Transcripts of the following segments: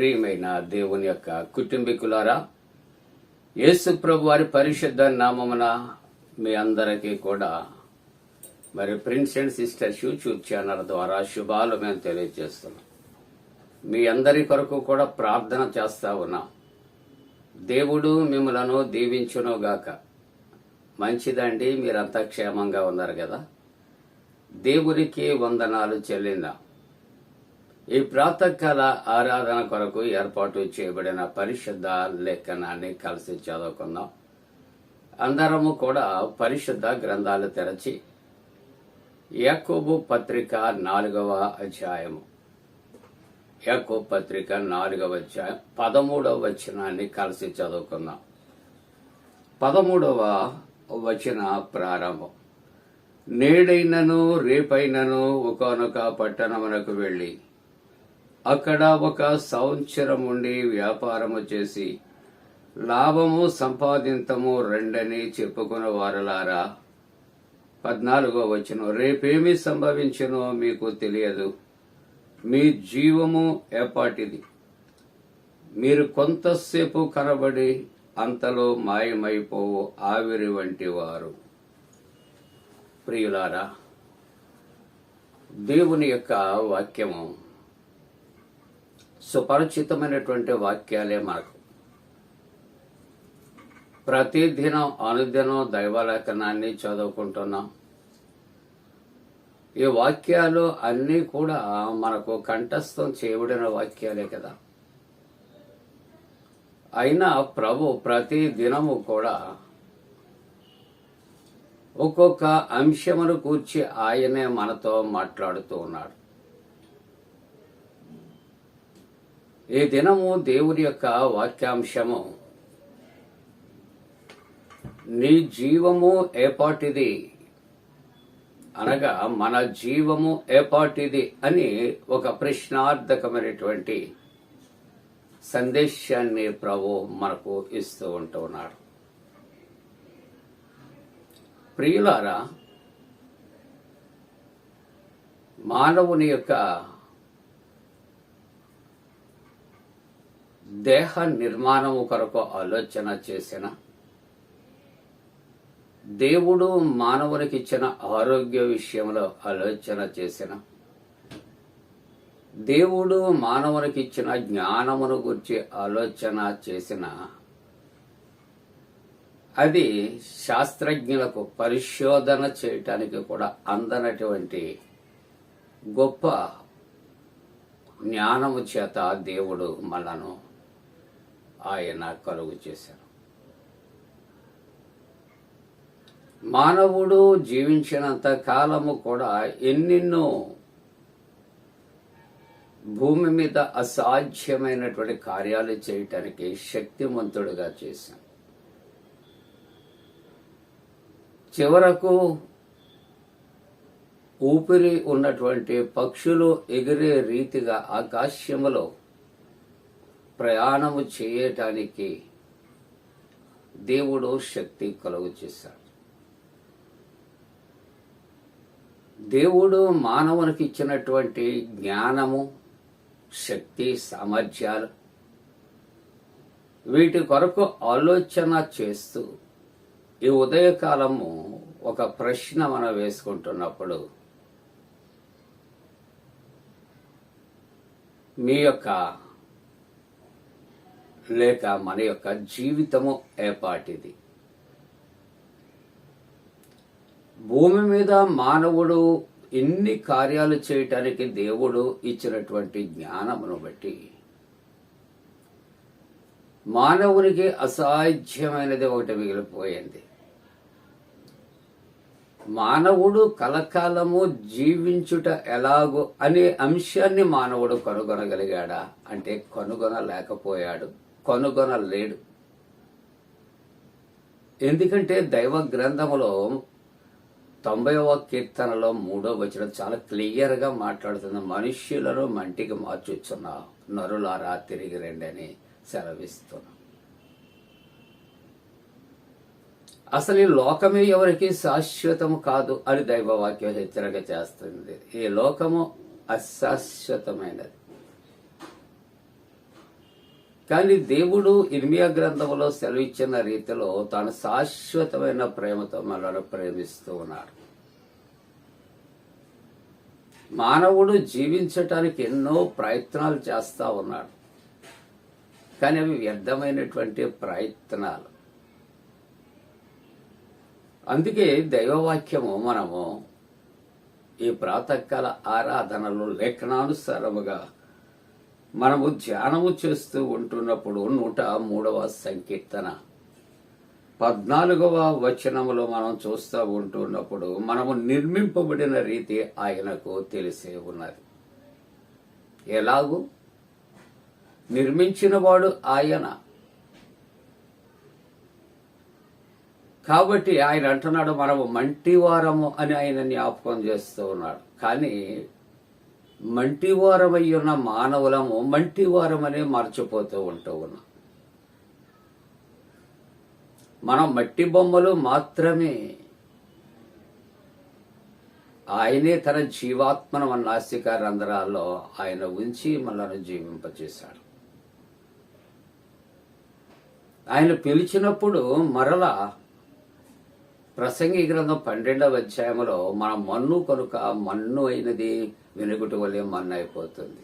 ప్రియమైన దేవుని యొక్క కుటుంబీకులారా యేసు ప్రభు వారి పరిశుద్ధ నామమున మీ అందరికీ కూడా మరి Prince and Sisters YouTube channel ద్వారా శుభాలు మేము తెలియజేస్తున్నాం. మీ అందరి కొరకు కూడా ప్రార్థన చేస్తా ఉన్నాం. దేవుడు మిమ్మలను దీవించునుగాక. మంచిదండి మీరంతా క్షేమంగా ఉన్నారు కదా. దేవునికి వందనాలు చెల్లిందాం. ఈ ప్రాతకాల ఆరాధన కొరకు ఏర్పాటు చేయబడిన పరిశుద్ధ లేఖనాన్ని కలిసి చదువుకుందాం. అందరము కూడా పరిశుద్ధ గ్రంథాలు తెరచి యాకోబు పత్రిక నాలుగవ అధ్యాయము. యాకోబు పత్రిక నాలుగవ అధ్యాయం పదమూడవ వచనాన్ని కలిసి చదువుకుందాం. పదమూడవ వచన ప్రారంభం. నేడైనను రేపైనను ఒకనొక పట్టణమునకు వెళ్ళి అక్కడ ఒక సంవత్సరం ఉండి వ్యాపారము చేసి లాభము సంపాదింతము రెండని చెప్పుకున్న వారలారా. పద్నాలుగో వచ్చును రేపేమి సంభవించునో మీకు తెలియదు. మీ జీవము ఏపాటిది మీరు కొంతసేపు కనబడి అంతలో మాయమైపోవు ఆవిరి వంటి వారు. ప్రియులారా దేవుని యొక్క వాక్యము సుపరిచితమైనటువంటి వాక్యాలే మనకు. ప్రతిదినం అనుదినం దైవలేఖనాన్ని చదువుకుంటున్నాం. ఈ వాక్యాలు అన్నీ కూడా మనకు కంఠస్థం చేయబడిన వాక్యాలే కదా. అయినా ప్రభు ప్రతి దినము కూడా ఒక్కొక్క అంశమును కూర్చి ఆయనే మనతో మాట్లాడుతూ ఉన్నాడు. ఈ దినము దేవుని యొక్క వాక్యాంశము? నీ జీవము ఏపాటిది అనగా మన జీవము ఏపాటిది అని ఒక ప్రశ్నార్థకమైనటువంటి సందేశాన్ని ప్రభు మనకు ఇస్తూ ఉంటున్నాడు ప్రియులారా మానవుని యొక్క దేహ నిర్మాణము కొరకు ఆలోచన చేసిన. దేవుడు మానవునికి ఇచ్చిన ఆరోగ్య విషయంలో ఆలోచన చేసిన. దేవుడు మానవునికి ఇచ్చిన జ్ఞానమును గురించి ఆలోచన చేసిన. అది శాస్త్రజ్ఞులకు పరిశోధన చేయటానికి కూడా అందనటువంటి గొప్ప జ్ఞానము చేత దేవుడు మనను ఆయన కలుగు చేశారు. మానవుడు జీవించినంత కాలము కూడా ఎన్నెన్నో భూమి మీద అసాధ్యమైనటువంటి కార్యాలు చేయటానికి శక్తిమంతుడుగా చేశాం చివరకు ఊపిరి ఉన్నటువంటి పక్షులు ఎగిరే రీతిగా ఆకాశములో ప్రయాణము చేయటానికి దేవుడు శక్తి కలుగు చేశాడు. దేవుడు మానవునికి ఇచ్చినటువంటి జ్ఞానము శక్తి సామర్థ్యాలు వీటి కొరకు ఆలోచన చేస్తూ ఈ ఉదయకాలము ఒక ప్రశ్న మనం వేసుకుంటున్నప్పుడు మీ యొక్క లేక మన యొక్క జీవితము ఏపాటిది భూమి మీద మానవుడు ఎన్ని కార్యాలు చేయటానికి దేవుడు ఇచ్చినటువంటి జ్ఞానమును బట్టి మానవునికి అసాధ్యమైనది ఒకటి మిగిలిపోయింది. మానవుడు కలకాలము జీవించుట ఎలాగో అనే అంశాన్ని మానవుడు కనుగొనగలిగాడా? అంటే కనుగొనలేకపోయాడు. కనుగొనలేడు. ఎందుకంటే దైవ గ్రంథములో తొంభైవ కీర్తనలో మూడో వచనం చాలా క్లియర్గా మాట్లాడుతుంది. మనుష్యులను మంటికి మార్చుచున్నా నరులారా తిరిగి రండి అని సెలవిస్తున్నాం. అసలు ఈ లోకమే ఎవరికి శాశ్వతము కాదు అని దైవవాక్యం హెచ్చరిక చేస్తుంది. ఈ లోకము అశాశ్వతమైనది. కానీ దేవుడు ఇర్మియా గ్రంథంలో సెలవిచ్చిన రీతిలో తాను శాశ్వతమైన ప్రేమతో మనల్ని ప్రేమిస్తూ ఉన్నాడు. మానవుడు జీవించటానికి ఎన్నో ప్రయత్నాలు చేస్తా ఉన్నాడు. కానీ అవి వ్యర్థమైనటువంటి ప్రయత్నాలు. అందుకే దైవవాక్యము మనము ఈ ప్రాతకాల ఆరాధనలు లేఖనానుసారముగా మనము ధ్యానము చేస్తూ ఉంటున్నప్పుడు నూట మూడవ సంకీర్తన. పద్నాలుగవ వచనములో మనం చూస్తూ ఉంటున్నప్పుడు మనము నిర్మింపబడిన రీతి ఆయనకు తెలిసే ఉన్నది. ఎలాగూ? నిర్మించినవాడు ఆయన. కాబట్టి ఆయన అంటున్నాడు మనము మంటివారము అని ఆయన జ్ఞాపకం చేస్తూ ఉన్నాడు. కానీ మంటివారమై ఉన్న మానవులము మంటివారమనే మర్చిపోతూ ఉంటూ ఉన్నాం. మనం మట్టి బొమ్మలు మాత్రమే ఆయనే తన జీవాత్మను మన నాస్తిక రంధ్రాల్లో ఆయన ఉంచి మనను జీవింపచేశాడు. ఆయన పిలిచినప్పుడు మరలా ప్రసంగి గ్రంథం పన్నెండవ అధ్యాయంలో మన మన్ను కనుక మన్ను అయినది వెనుగుటి వల్లే మన్ను అయిపోతుంది.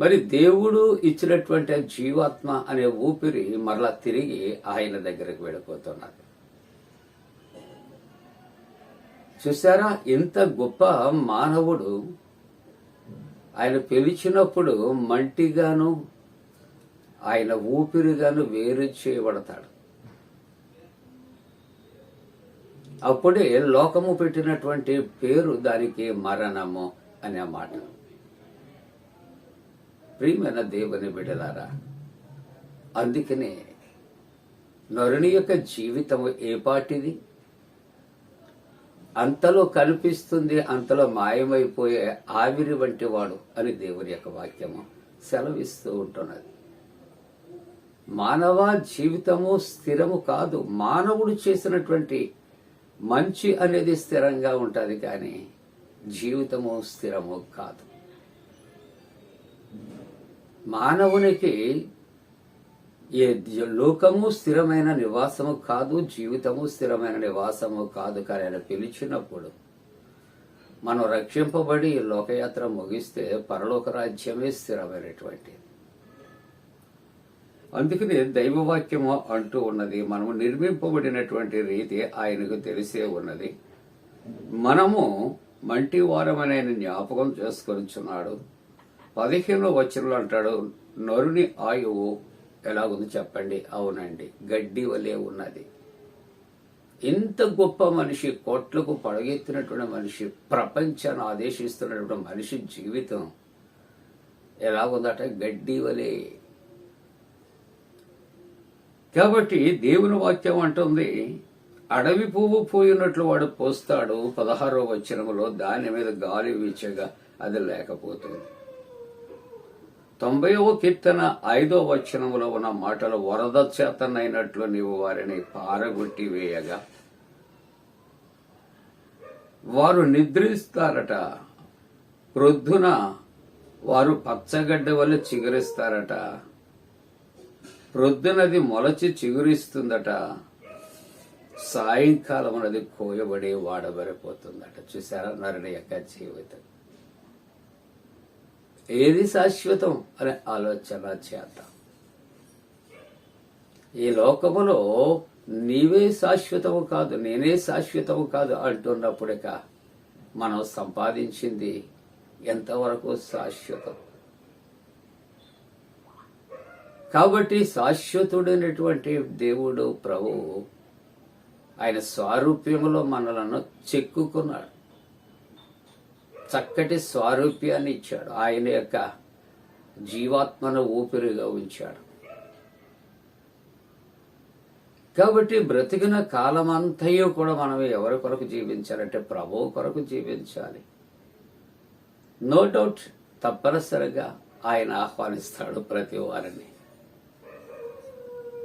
మరి దేవుడు ఇచ్చినటువంటి జీవాత్మ అనే ఊపిరి మరలా తిరిగి ఆయన దగ్గరకు వెళ్ళిపోతున్నది. చూసారా ఇంత గొప్ప మానవుడు ఆయన పిలిచినప్పుడు మంటిగాను ఆయన ఊపిరిగాను వేరు చేయబడతాడు. అప్పుడే లోకము పెట్టినటువంటి పేరు దానికి మరణము అనే మాట. ప్రియమైన దేవుని బిడలారా అందుకనే నరుని యొక్క జీవితము ఏ పాటిది? అంతలో కనిపిస్తుంది అంతలో మాయమైపోయే ఆవిరి వంటి వాడు అని దేవుని యొక్క వాక్యము సెలవిస్తూ ఉంటున్నది. మానవ జీవితము స్థిరము కాదు మానవుడు చేసినటువంటి మంచి అనేది స్థిరంగా ఉంటుంది కానీ జీవితము స్థిరము కాదు. మానవునికి ఏ లోకము స్థిరమైన నివాసము కాదు జీవితము స్థిరమైన నివాసము కాదు కానీ ఆయన పిలిచినప్పుడు మనం రక్షింపబడి లోకయాత్ర ముగిస్తే పరలోక రాజ్యమే స్థిరమైనటువంటిది. అందుకని దైవవాక్యము అంటూ ఉన్నది. మనము నిర్మింపబడినటువంటి రీతి ఆయనకు తెలిసే ఉన్నది. మనము మంటి వారమని ఆయన జ్ఞాపకం చేసుకొనిచున్నాడు. పదిహేనో వచనంలో అంటాడు నరుని ఆయువు ఎలాగుంది చెప్పండి. అవునండి గడ్డి వలె ఉన్నది. ఇంత గొప్ప మనిషి కోట్లకు పడగెత్తినటువంటి మనిషి ప్రపంచాన్ని ఆదేశిస్తున్నటువంటి మనిషి జీవితం ఎలాగుందట? గడ్డి వలె. కాబట్టి దేవుని వాక్యం అంటుంది అడవి పువ్వు పోయినట్లు వాడు పోస్తాడు పదహారో వచనములో దాని మీద గాలి వీచగా అది లేకపోతుంది. తొంభైవ కీర్తన ఐదో వచనములో ఉన్న మాటలు వరద చేతనైనట్లు నీవు వారిని పారగొట్టి వేయగా. వారు నిద్రిస్తారట ప్రొద్దున వారు పచ్చగడ్డ వల్ల చిగురిస్తారట ప్రొద్దునది మొలచి చిగురిస్తుందట. సాయంకాలం అనేది కోయబడి వాడబడిపోతుందట. చూసారా నరుని యొక్క జీవితం. ఏది శాశ్వతం అనే ఆలోచన చేద్దాం ఈ లోకములో నీవే శాశ్వతము కాదు నేనే శాశ్వతము కాదు అంటున్నప్పుడిక మనం సంపాదించింది ఎంతవరకు శాశ్వతం? కాబట్టి శాశ్వతుడైనటువంటి దేవుడు ప్రభువు ఆయన స్వారూప్యములో మనలను చెక్కుకున్నాడు. చక్కటి స్వారూప్యాన్ని ఇచ్చాడు. ఆయన యొక్క జీవాత్మను ఊపిరిగా ఉంచాడు. కాబట్టి బ్రతికిన కాలమంతయు కూడా మనం ఎవరి కొరకు జీవించాలంటే ప్రభువు కొరకు జీవించాలి. నో డౌట్ తప్పనిసరిగా ఆయన ఆహ్వానిస్తాడు ప్రతి వారిని.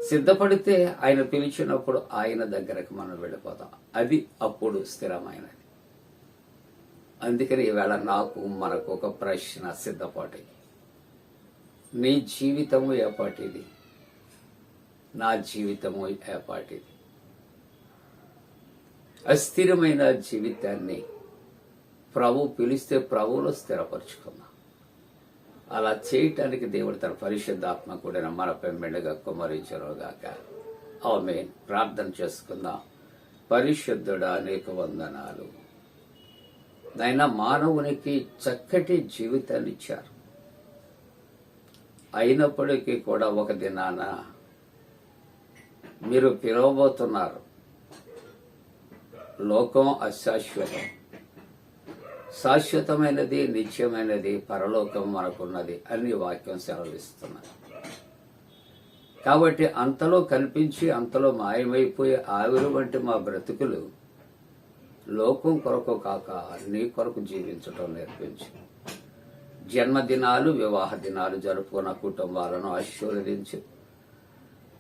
సిద్ధపడితే ఆయన పిలిచినప్పుడు ఆయన దగ్గరకు మనం వెళ్ళిపోతాం. అది అప్పుడు స్థిరమైనది. అందుకని ఈవేళ నాకు మనకు ఒక ప్రశ్న సిద్ధపాటి. నీ జీవితము ఏపాటిది? నా జీవితము ఏపాటిది? అస్థిరమైన జీవితాన్ని ప్రభు పిలిస్తే ప్రభువులో స్థిరపరుచుకుందాం. అలా చేయటానికి దేవుడు తన పరిశుద్ధాత్మ కూడా మనపై మెండుగా కుమరించరుగాక ఆమె ప్రార్థన చేసుకుందాం. పరిశుద్ధుడా అనేక వందనాలు. నాయన మానవునికి చక్కటి జీవితాన్ని ఇచ్చారు. అయినప్పటికీ కూడా ఒక దినాన మీరు పిలవబోతున్నారు. లోకం అశాశ్వతం. శాశ్వతమైనది నిత్యమైనది పరలోకం మనకున్నది అని వాక్యం సెలవిస్తున్నది. కాబట్టి అంతలో కనిపించి అంతలో మాయమైపోయే ఆవిరి వంటి మా బ్రతుకులు లోకం కొరకు కాక నీ కొరకు జీవించటం నేర్పించు జన్మదినాలు వివాహ దినాలు జరుపుకున్న కుటుంబాలను ఆశీర్వదించి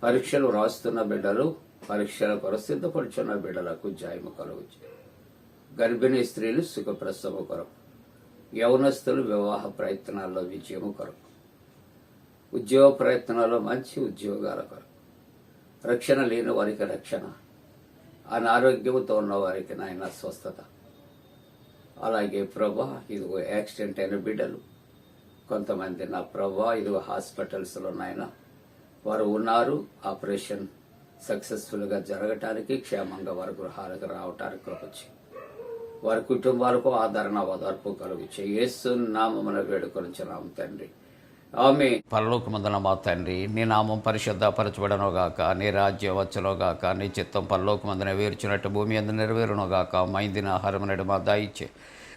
పరీక్షలు రాస్తున్న బిడ్డలు పరీక్షల కొరకు సిద్ధపడుచున్న బిడ్డలకు జాయము కలుగుచు. గర్భిణీ స్త్రీలు సుఖప్రసవ కొరకు యవనస్తులు వివాహ ప్రయత్నాల్లో విజయము కొరకు ఉద్యోగ ప్రయత్నాల్లో మంచి ఉద్యోగాల కొరకు. రక్షణ లేని వారికి రక్షణ అనారోగ్యంతో ఉన్న వారికి నాయన స్వస్థత. అలాగే ప్రభా ఇదిగో యాక్సిడెంట్ అయిన బిడ్డలు కొంతమంది నా ప్రభా ఇదిగో హాస్పిటల్స్లో నాయన వారు ఉన్నారు ఆపరేషన్ సక్సెస్ఫుల్గా జరగటానికి క్షేమంగా వారి గృహాలకు రావటానికి కృపచ్చు వారి కుటుంబాలకు ఆదరణ ఓదార్పు కలుగు యేసు నామమున వేడుకొనిచున్నాము తండ్రి. ఆమె పరలోకమందున మా తండ్రి నీ నామం పరిశుద్ధపరచబడనుగాక నీ రాజ్యం వచ్చునుగాక నీ చిత్తం పరలోకమందున వేర్చినట్టు భూమి అందు నెరవేరునుగాక మైందిన ఆహారం నడు మా దాయిచ్చే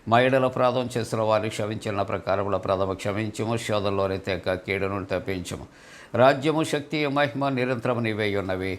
మా ఎడల ప్రాధం చేసిన వారిని క్షమించిన ప్రకారముల ప్రథమ క్షమించము శోధంలోనే తెక కీడును తప్పించము. రాజ్యము శక్తి మహిమ నిరంతరం నీవే ఉన్నవి.